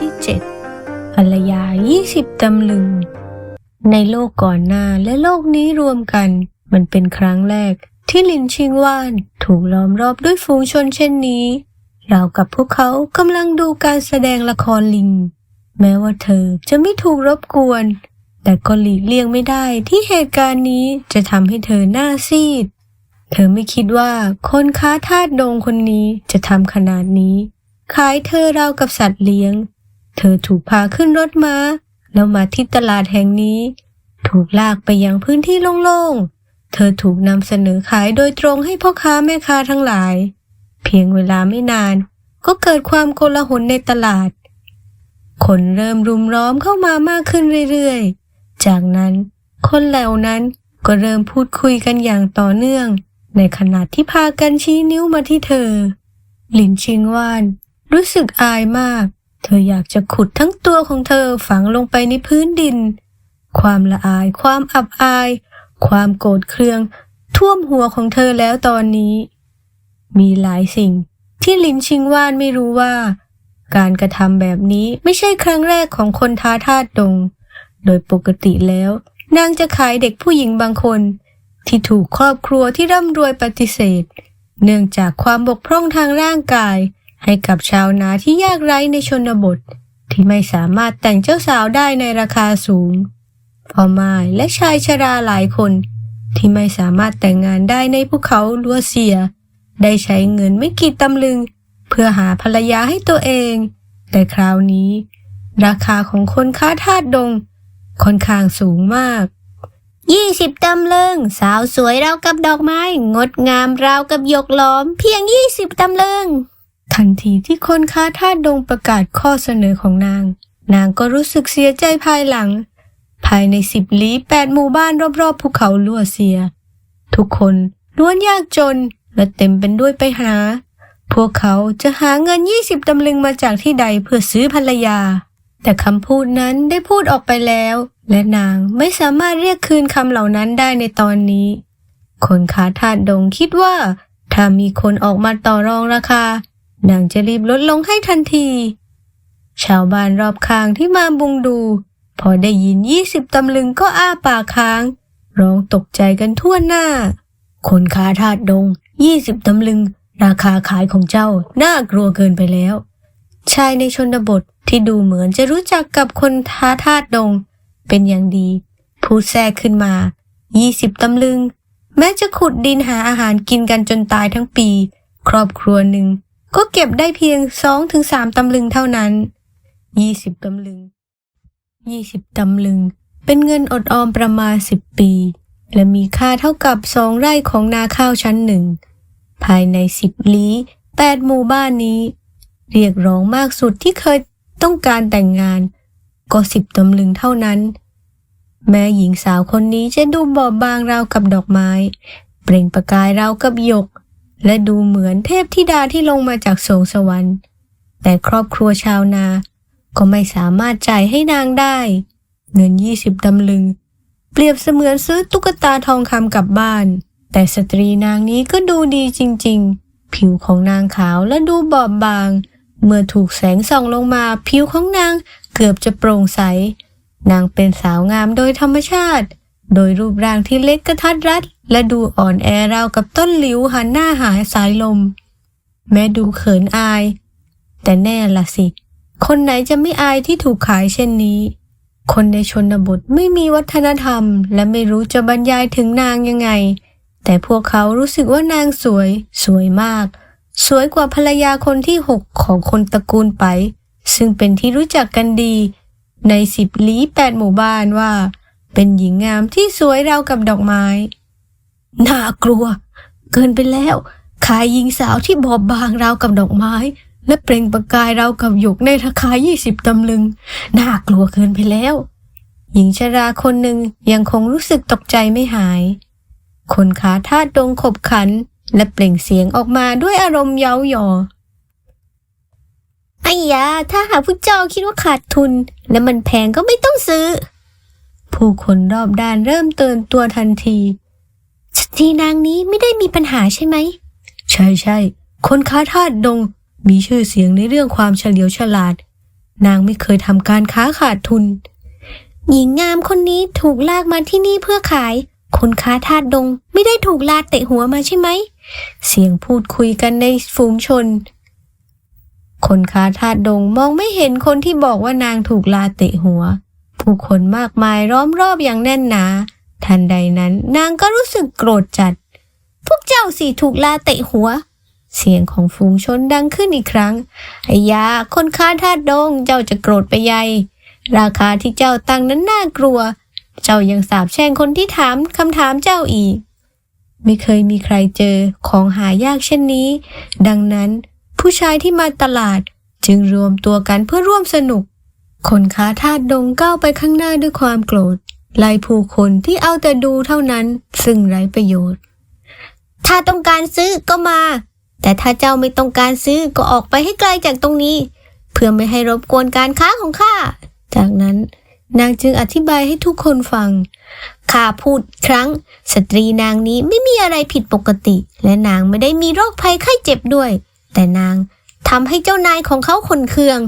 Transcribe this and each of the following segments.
ที่ 7 ภรรยา 20 ตำลึง ในโลกก่อนหน้าและโลกนี้รวมกัน มันเป็นครั้งแรกที่ลินชิงว่านถูกล้อมรอบด้วยฝูงชนเช่นนี้ เรากับพวกเขากำลังดูการแสดงละครลิง แม้ว่าเธอจะไม่ถูกรบกวน แต่ก็หลีกเลี่ยงไม่ได้ที่เหตุการณ์นี้จะทำให้เธอหน้าซีด เธอไม่คิดว่าคนค้าทาสดงคนนี้จะทำขนาดนี้ ขายเธอราวกับสัตว์เลี้ยง เธอถูกพาขึ้นรถมา แล้วมาที่ตลาดแห่งนี้ ถูกลากไปยังพื้นที่โล่งๆ เธอถูกนำเสนอขายโดยตรงให้พ่อค้าแม่ค้าทั้งหลาย เพียงเวลาไม่นาน ก็เกิดความโกลาหลในตลาด คนเริ่มรุมล้อมเข้ามามากขึ้นเรื่อยๆ จากนั้น คนเหล่านั้นก็เริ่มพูดคุยกันอย่างต่อเนื่อง ในขณะที่พากันชี้นิ้วมาที่เธอ หลินชิงว่าน รู้สึกอายมาก เธออยากจะขุดทั้งตัวของเธอฝังลงไปในพื้นดิน ความละอาย ความอับอาย ความโกรธเคือง ท่วมหัวของเธอแล้วตอนนี้ มีหลายสิ่งที่ลินชิงว่านไม่รู้ว่า การกระทำแบบนี้ไม่ใช่ครั้งแรกของคนท้าทาสดง โดยปกติแล้ว นางจะขายเด็กผู้หญิงบางคน ที่ถูกครอบครัวที่ร่ำรวยปฏิเสธ เนื่องจากความบกพร่องทางร่างกาย ให้กับชาวนาที่ยากไร้ในชนบท ที่ไม่สามารถแต่งเจ้าสาวได้ในราคาสูงพ่อไม้และชายชราหลายคน ที่ไม่สามารถแต่งงานได้ในภูเขาลัวเซีย ได้ใช้เงินไม่กี่ตำลึง เพื่อหาภรรยาให้ตัวเอง แต่คราวนี้ ราคาของคนค้าทาสดง ค่อนข้างสูงมากยี่สิบตำลึง สาวสวยราวกับดอกไม้ งดงามราวกับหยกล้อม เพียงยี่สิบตำลึง ทันทีที่คนค้าทาสดงประกาศข้อเสนอของนาง นางก็รู้สึกเสียใจภายหลัง ภายในสิบลี้แปดหมู่บ้านรอบๆภูเขาลัวเซีย ทุกคนล้วนยากจนและเต็มเป็นด้วยไปหา พวกเขาจะหาเงินยี่สิบตำลึงมาจากที่ใดเพื่อซื้อภรรยา แต่คำพูดนั้นได้พูดออกไปแล้ว และนางไม่สามารถเรียกคืนคำเหล่านั้นได้ในตอนนี้ คนค้าทาสดงคิดว่า ถ้ามีคนออกมาต่อรองราคา นางจะรีบลดลงให้ทันที ชาวบ้านรอบข้างที่มาบุงดู พอได้ยินยี่สิบตำลึงก็อ้าปากค้าง ร้องตกใจกันทั่วหน้า คนค้าทาสดงยี่สิบตำลึง ราคาขายของเจ้าน่ากลัวเกินไปแล้ว ชายในชนบทที่ดูเหมือนจะรู้จักกับคนท้าทาสดง เป็นอย่างดี พูดแทรกขึ้นมายี่สิบตำลึง แม้จะขุดดินหาอาหารกินกันจนตายทั้งปี ครอบครัวหนึ่ง ก็เก็บได้เพียงสองถึงสามตำลึงเท่านั้นยี่สิบตำลึงยี่สิบตำลึง เป็นเงินอดออมประมาณสิบปี และมีค่าเท่ากับสองไร่ของนาข้าวชั้นหนึ่ง ภายในสิบลี้แปดหมู่บ้านนี้ เรียกร้องมากสุดที่เคยต้องการแต่งงาน ก็สิบตำลึงเท่านั้น แม้หญิงสาวคนนี้จะดูบอบบางราวกับดอกไม้ เปล่งประกายราวกับหยก และดูเหมือนเทพธิดาที่ลงมาจากสวงสวรรค์ แต่ครอบครัวชาวนา ก็ไม่สามารถจ่ายให้นางได้ เงินยี่สิบตำลึง เปรียบเสมือนซื้อตุ๊กตาทองคำกลับบ้าน แต่สตรีนางนี้ก็ดูดีจริง ๆ ผิวของนางขาวและดูบอบบาง เมื่อถูกแสงส่องลงมาผิวของนางเกือบจะโปร่งใส นางเป็นสาวงามโดยธรรมชาติ โดยรูปร่างที่เล็กกระทัดรัด และดูอ่อนแอราวกับต้นหลิวหันหน้าหาสายลม แม้ดูเขินอาย แต่แน่ละสิ คนไหนจะไม่อายที่ถูกขายเช่นนี้ คนในชนบทไม่มีวัฒนธรรม และไม่รู้จะบรรยายถึงนางยังไง แต่พวกเขารู้สึกว่านางสวย สวยมาก สวยกว่าภรรยาคนที่หกของคนตระกูลไป ซึ่งเป็นที่รู้จักกันดี ในสิบลี้แปดหมู่บ้านว่า เป็นหญิงงามที่สวยราวกับดอกไม้ น่ากลัว เกินไปแล้ว ขายหญิงสาวที่บอบบางราวกับดอกไม้ และเปล่งประกายราวกับหยกในราคายี่สิบตำลึง น่ากลัวเกินไปแล้ว หญิงชราคนหนึ่งยังคงรู้สึกตกใจไม่หาย คนขาท่าสดงขบขัน และเปล่งเสียงออกมาด้วยอารมณ์เย้าหยอไอ้ยา ถ้าหากผู้เจ้าคิดว่าขาดทุน และมันแพงก็ไม่ต้องซื้อ ผู้คนรอบด้านเริ่มเตือนตัวทันทีสตรีนางนี้ไม่ได้มีปัญหาใช่ไหม ใช่ใช่คนค้าทาสดงมีชื่อเสียงในเรื่องความเฉลียวฉลาด นางไม่เคยทำการค้าขาดทุน หญิงงามคนนี้ถูกลากมาที่นี่เพื่อขาย คนค้าทาสดงไม่ได้ถูกลาเตะหัวมาใช่ไหม เสียงพูดคุยกันในฝูงชน คนค้าทาสดงมองไม่เห็นคนที่บอกว่านางถูกลาเตะหัว ผู้คนมากมายล้อมรอบอย่างแน่นหนา ทันใดนั้นนางก็รู้สึกโกรธจัด พวกเจ้าสิถูกลาเตะหัว เสียงของฝูงชนดังขึ้นอีกครั้งไอ้ยาคนค้าทาสดงเจ้าจะโกรธไปใหญ่ราคาที่เจ้าตั้งนั้นน่ากลัว เจ้ายังสาบแช่งคนที่ถามคำถามเจ้าอีก ไม่เคยมีใครเจอของหายากเช่นนี้ ดังนั้นผู้ชายที่มาตลาดจึงรวมตัวกันเพื่อร่วมสนุก คนค้าทาสดงก้าวไปข้างหน้าด้วยความโกรธไล่ผู้คนที่เอาแต่ดูเท่านั้นซึ่งไร้ประโยชน์ ถ้าต้องการซื้อก็มา แต่ถ้าเจ้าไม่ต้องการซื้อก็ออกไปให้ไกลจากตรงนี้ เพื่อไม่ให้รบกวนการค้าของข้า จากนั้นนางจึงอธิบายให้ทุกคนฟัง ข้าพูดครั้ง สตรีนางนี้ไม่มีอะไรผิดปกติ และนางไม่ได้มีโรคภัยไข้เจ็บด้วย แต่นางทำให้เจ้านายของเขาขนเคือง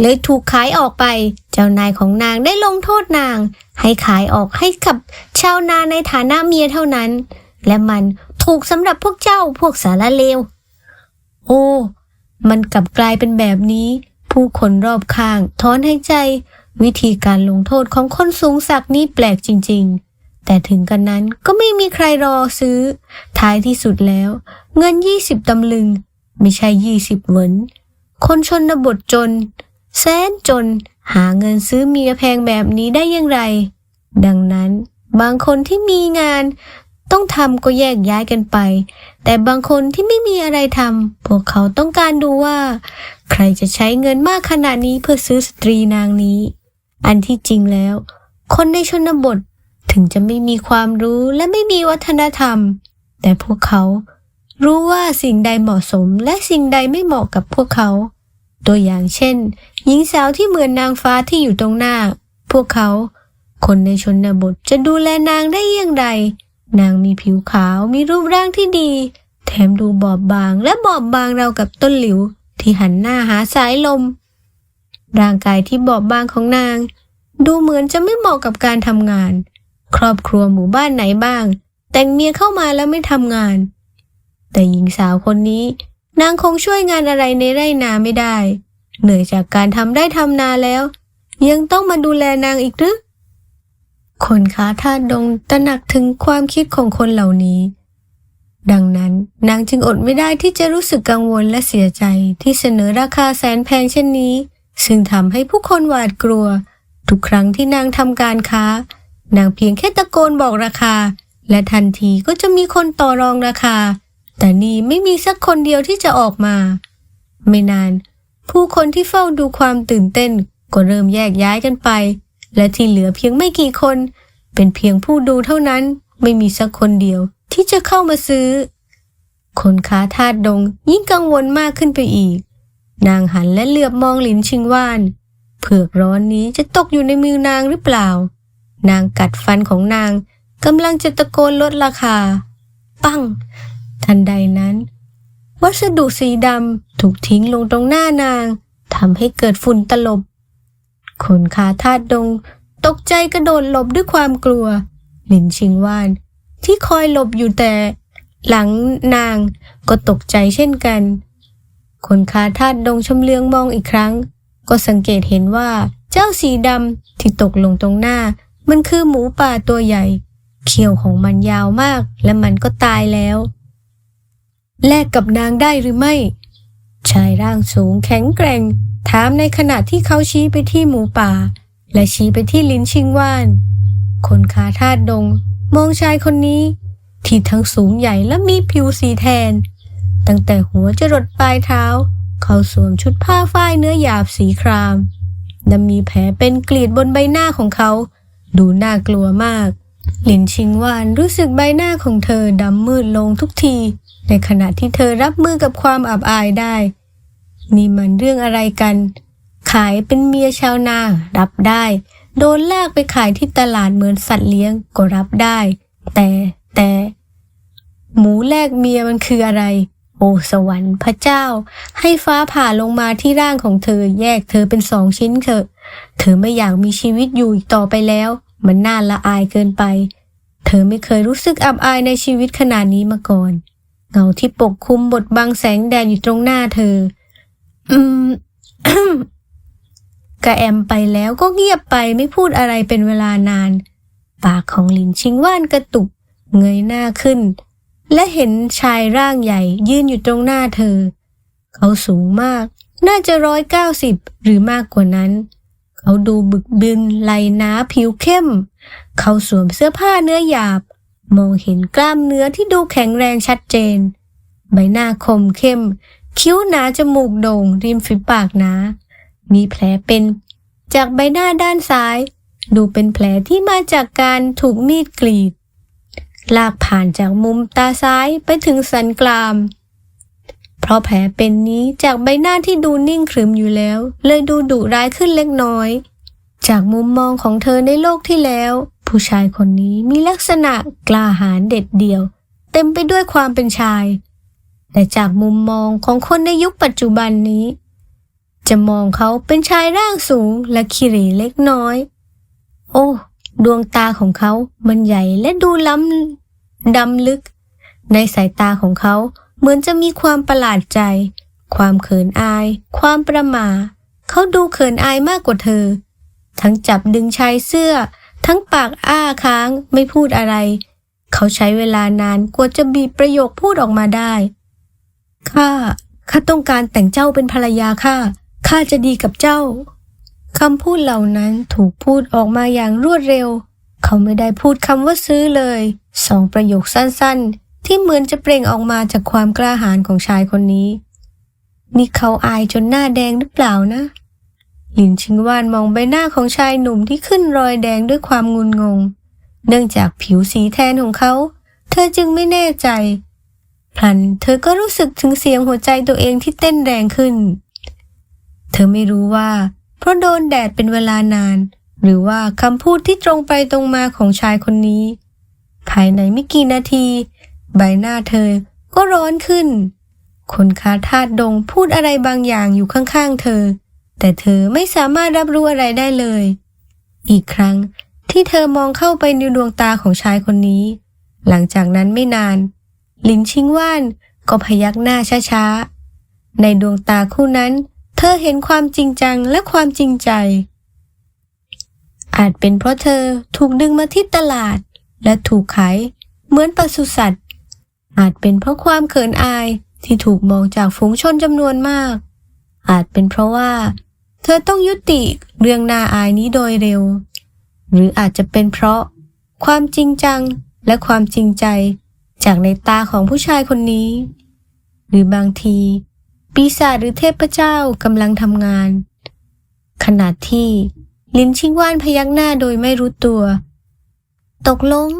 เลยถูกขายออกไป เจ้านายของนางได้ลงโทษนาง ให้ขายออกให้กับชาวนาในฐานะเมียเท่านั้น และมันถูกสำหรับพวกเจ้าพวกสารเลว โอ้ มันกลับกลายเป็นแบบนี้ ผู้คนรอบข้างถอนหายใจ วิธีการลงโทษของคนสูงศักดิ์นี้แปลกจริง ๆ แต่ถึงกันนั้นก็ไม่มีใครรอซื้อ ท้ายที่สุดแล้ว เงินยี่สิบตำลึง ไม่ใช่ยี่สิบเหวินคนชนบทจน แสนจน หาเงินซื้อเมียแพงแบบนี้ได้อย่างไร ดังนั้นบางคนที่มีงาน ต้องทำก็แยกย้ายกันไป แต่บางคนที่ไม่มีอะไรทำพวกเขาต้องการดูว่า ใครจะใช้เงินมากขนาดนี้เพื่อซื้อสตรีนางนี้ อันที่จริงแล้ว คนในชนบทถึงจะไม่มีความรู้และไม่มีวัฒนธรรม แต่พวกเขารู้ว่าสิ่งใดเหมาะสมและสิ่งใดไม่เหมาะกับพวกเขา ตัวอย่างเช่น หญิงสาวที่เหมือนนางฟ้าที่อยู่ตรงหน้า พวกเขา คนในชนบทจะดูแลนางได้อย่างไร นางมีผิวขาวมีรูปร่างที่ดี แถมดูบอบบางและบอบบางเราวกับต้นหลิว ที่หันหน้าหาสายลม ร่างกายที่บอบบางของนาง ดูเหมือนจะไม่เหมาะกับการทำงาน ครอบครัวหมู่บ้านไหนบ้าง แต่งเมียเข้ามาแล้วไม่ทำงาน แต่หญิงสาวคนนี้ นางคงช่วยงานอะไรในไร่นาไม่ได้ เหนื่อยจากการทำได้ทำนาแล้ว ยังต้องมาดูแลนางอีกหรือคนค้าท่าดงตระหนักถึงความคิดของคนเหล่านี้ ดังนั้นนางจึงอดไม่ได้ที่จะรู้สึกกังวลและเสียใจที่เสนอราคาแสนแพงเช่นนี้ ซึ่งทำให้ผู้คนหวาดกลัว ทุกครั้งที่นางทำการค้า นางเพียงแค่ตะโกนบอกราคา และทันทีก็จะมีคนต่อรองราคา แต่นี่ไม่มีสักคนเดียวที่จะออกมา ไม่นาน ผู้คนที่เฝ้าดูความตื่นเต้น ก็เริ่มแยกย้ายกันไป และที่เหลือเพียงไม่กี่คน เป็นเพียงผู้ดูเท่านั้น ไม่มีสักคนเดียวที่จะเข้ามาซื้อ คนค้าทาสดงยิ่งกังวลมากขึ้นไปอีก นางหันและเหลือบมองหลินชิงว่าน เผือกร้อนนี้จะตกอยู่ในมือนางหรือเปล่า นางกัดฟันของนางกำลังจะตะโกนลดราคา ปั้ง ทันใดนั้น วัสดุสีดำถูกทิ้งลงตรงหน้านางทำให้เกิดฝุ่นตลบ คนคาทาสดง ตกใจกระโดดหลบด้วยความกลัว หลินชิงว่าน ที่คอยหลบอยู่แต่ หลังนางก็ตกใจเช่นกัน คนคาทาสดงชำเลืองมองอีกครั้ง ก็สังเกตเห็นว่าเจ้าสีดำที่ตกลงตรงหน้า มันคือหมูป่าตัวใหญ่ เขียวของมันยาวมากและมันก็ตายแล้ว แลกกับนางได้หรือไม่ ชายร่างสูงแข็งแกร่ง ถามในขณะที่เขาชี้ไปที่หมูป่า และชี้ไปที่ลิ้นชิงว่าน คนคาทาสดง มองชายคนนี้ ที่ทั้งสูงใหญ่และมีผิวสีแทน ตั้งแต่หัวจรดปลายเท้า เขาสวมชุดผ้าฝ้ายเนื้อหยาบสีครามและมีแผลเป็นกรีดบนใบหน้าของเขา ดูน่ากลัวมาก หลินชิงวานรู้สึกใบหน้าของเธอดำมืดลงทุกที ในขณะที่เธอรับมือกับความอับอายได้ นี่มันเรื่องอะไรกัน ขายเป็นเมียชาวนา รับได้ โดนลากไปขายที่ตลาดเหมือนสัตว์เลี้ยงก็รับได้ แต่แต่ หมูแลกเมียมันคืออะไร โอ้สวรรค์พระเจ้า ให้ฟ้าผ่าลงมาที่ร่างของเธอแยกเธอเป็นสองชิ้นเถอะ เธอไม่อยากมีชีวิตอยู่อีกต่อไปแล้ว มันน่าละอายเกินไป เธอไม่เคยรู้สึกอับอายในชีวิตขนาดนี้มาก่อน เงาที่ปกคลุมบทบังแสงแดดอยู่ตรงหน้าเธอ อืมกระแอมไปแล้วก็เงียบไปไม่พูดอะไรเป็นเวลานาน ปากของหลินชิงว่านกระตุก เงยหน้าขึ้น และเห็นชายร่างใหญ่ ยืนอยู่ตรงหน้าเธอ เขาสูงมาก น่าจะร้อยเก้าสิบหรือมากกว่านั้น เขาดูบึกบึนไหลหนาผิวเข้ม เขาสวมเสื้อผ้าเนื้อหยาบ มองเห็นกล้ามเนื้อที่ดูแข็งแรงชัดเจน ใบหน้าคมเข้ม คิ้วหนาจมูกโด่ง ริมฝีปากหนา มีแผลเป็น จากใบหน้าด้านซ้าย ดูเป็นแผลที่มาจากการถูกมีดกรีด ลากผ่านจากมุมตาซ้ายไปถึงสันกราม เพราะแผลเป็นนี้จากใบหน้าที่ดูนิ่งขรึมอยู่แล้ว เลยดูดุร้ายขึ้นเล็กน้อย จากมุมมองของเธอในโลกที่แล้ว ผู้ชายคนนี้มีลักษณะกล้าหาญเด็ดเดี่ยว เต็มไปด้วยความเป็นชาย แต่จากมุมมองของคนในยุคปัจจุบันนี้ จะมองเขาเป็นชายร่างสูงและขี้เหร่เล็กน้อย โอ้ดวงตาของเขามันใหญ่และดูล้ำดำลึก ในสายตาของเขาเหมือนจะมีความประหลาดใจ ความเขินอาย ความประหม่าเขาดูเขินอายมากกว่าเธอ ทั้งจับดึงชายเสื้อ ทั้งปากอ้าค้างไม่พูดอะไร เขาใช้เวลานานกว่าจะบีบประโยคพูดออกมาได้ ข้า ข้าต้องการแต่งเจ้าเป็นภรรยาข้า ข้าจะดีกับเจ้า คำพูดเหล่านั้นถูกพูดออกมาอย่างรวดเร็ว เขาไม่ได้พูดคำว่าซื้อเลย สองประโยคสั้นๆ ที่เหมือนจะเปล่งออกมาจากความกล้าหาญของชายคนนี้ นี่เขาอายจนหน้าแดงหรือเปล่านะ หลินชิงวานมองใบหน้าของชายหนุ่มที่ขึ้นรอยแดงด้วยความงุนงง เนื่องจากผิวสีแทนของเขา เธอจึงไม่แน่ใจพลันเธอก็รู้สึกถึงเสียงหัวใจตัวเองที่เต้นแรงขึ้น เธอไม่รู้ว่า เพราะโดนแดดเป็นเวลานาน หรือว่าคำพูดที่ตรงไปตรงมาของชายคนนี้ ภายในไม่กี่นาที ใบหน้าเธอก็ร้อนขึ้น คนคาทาดดงพูดอะไรบางอย่างอยู่ข้างๆเธอ แต่เธอไม่สามารถรับรู้อะไรได้เลย อีกครั้งที่เธอมองเข้าไปในดวงตาของชายคนนี้ หลังจากนั้นไม่นานลินชิงว่านก็พยักหน้าช้าๆ ในดวงตาคู่นั้น เธอเห็นความจริงจังและความจริงใจ อาจเป็นเพราะเธอถูกดึงมาที่ตลาด และถูกขายเหมือนปศุสัตว์ อาจเป็นเพราะความเขินอายที่ถูกมองจากฝูงชนจำนวนมาก อาจเป็นเพราะว่า เธอต้องยุติเรื่องน่าอายนี้โดยเร็ว หรืออาจจะเป็นเพราะ ความจริงจังและความจริงใจจากในตาของผู้ชายคนนี้ หรือบางที ปีศาจหรือเทพเจ้ากำลังทำงาน ขณะที่ลินชิงว่านพยักหน้าโดยไม่รู้ตัว ตกลง